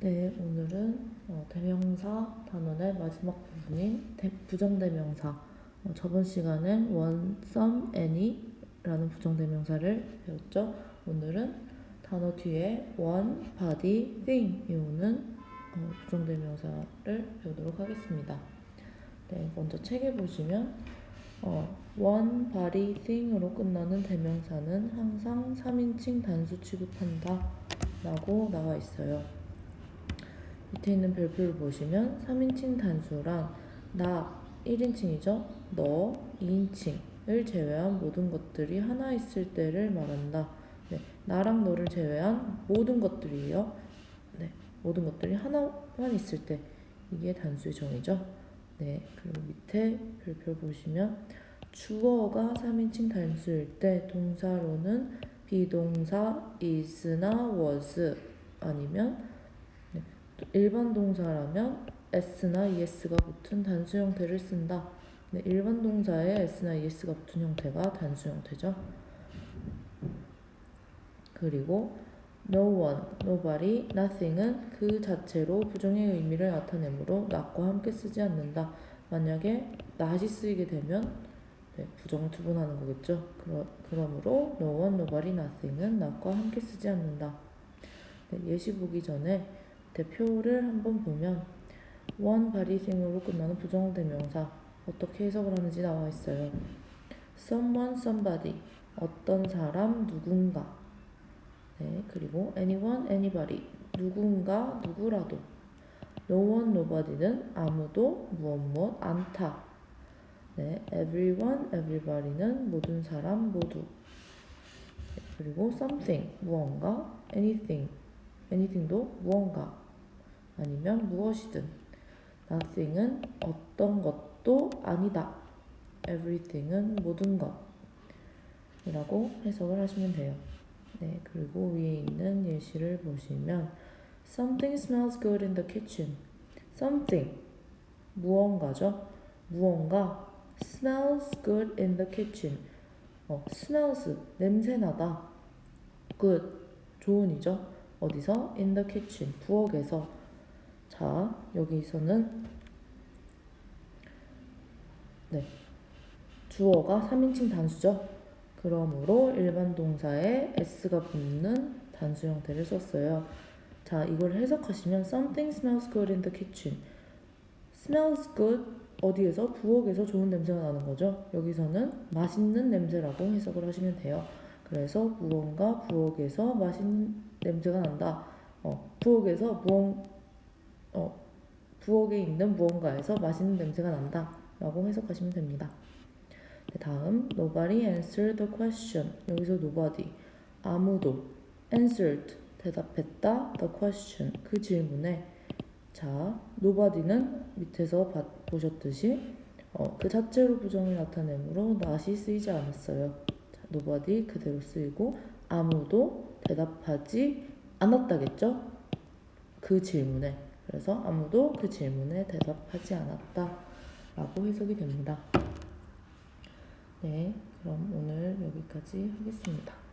네, 오늘은 어, 대명사 단원의 마지막 부분인 대- 부정대명사. 어, 저번 시간엔 one, some, any라는 부정대명사를 배웠죠. 오늘은 단어 뒤에 one, body, thing 이 오는 어, 부정대명사를 배우도록 하겠습니다. 네, 먼저 책에 보시면 어, one, body, thing으로 끝나는 대명사는 항상 3인칭 단수 취급한다 라고 나와 있어요. 밑에 있는 별표를 보시면 3인칭 단수란 나 1인칭이죠. 너 2인칭을 제외한 모든 것들이 하나 있을 때를 말한다. 네, 나랑 너를 제외한 모든 것들이에요. 네, 모든 것들이 하나만 있을 때 이게 단수의 정의죠. 네, 그리고 밑에 별표 보시면 주어가 3인칭 단수일 때 동사로는 비동사 is나 was 아니면 네, 또 일반 동사라면 s나 es가 붙은 단수 형태를 쓴다. 네, 일반 동사에 s나 es가 붙은 형태가 단수 형태죠. 그리고 no one, nobody, nothing은 그 자체로 부정의 의미를 나타내므로 not과 함께 쓰지 않는다. 만약에 not이 쓰이게 되면 네, 부정을 두번 하는 거겠죠. 그러, 그러므로 no one, nobody, nothing은 not과 함께 쓰지 않는다. 네, 예시 보기 전에 대표를 한번 보면 body, thing으로 끝나는 부정대명사 어떻게 해석을 하는지 나와 있어요. someone, somebody 어떤 사람, 누군가 네, 그리고 anyone, anybody 누군가, 누구라도 no one, nobody는 아무도, 무엇, 무엇, 않다 네, everyone, everybody는 모든 사람, 모두 네, 그리고 something, 무언가 anything, anything도 무언가 아니면 무엇이든 nothing은 어떤 것도 아니다 everything은 모든 것 이라고 해석을 하시면 돼요 네, 그리고 위에 있는 예시를 보시면 Something smells good in the kitchen. Something 무언가죠. 무언가 smells good in the kitchen. 어, smells 냄새나다. good 좋은이죠. 어디서? in the kitchen 부엌에서. 자 여기서는 네 주어가 3인칭 단수죠. 그러므로 일반 동사에 s가 붙는 단수 형태를 썼어요. 자, 이걸 해석하시면 something smells good in the kitchen. smells good 어디에서 부엌에서 좋은 냄새가 나는 거죠. 여기서는 맛있는 냄새라고 해석을 하시면 돼요. 그래서 무언가 부엌에서 맛있는 냄새가 난다. 어, 부엌에서 무언 어, 부엌에 있는 무언가에서 맛있는 냄새가 난다 라고 해석하시면 됩니다. 네, 다음 nobody answered the question. 여기서 nobody 아무도 answered 대답했다 the question 그 질문에 자 nobody는 밑에서 봐- 보셨듯이 어, 그 자체로 부정을 나타내므로 not이 쓰이지 않았어요. 자, nobody 그대로 쓰이고 아무도 대답하지 않았다겠죠? 그 질문에 그래서 아무도 그 질문에 대답하지 않았다라고 해석이 됩니다. 네, 그럼 오늘 여기까지 하겠습니다.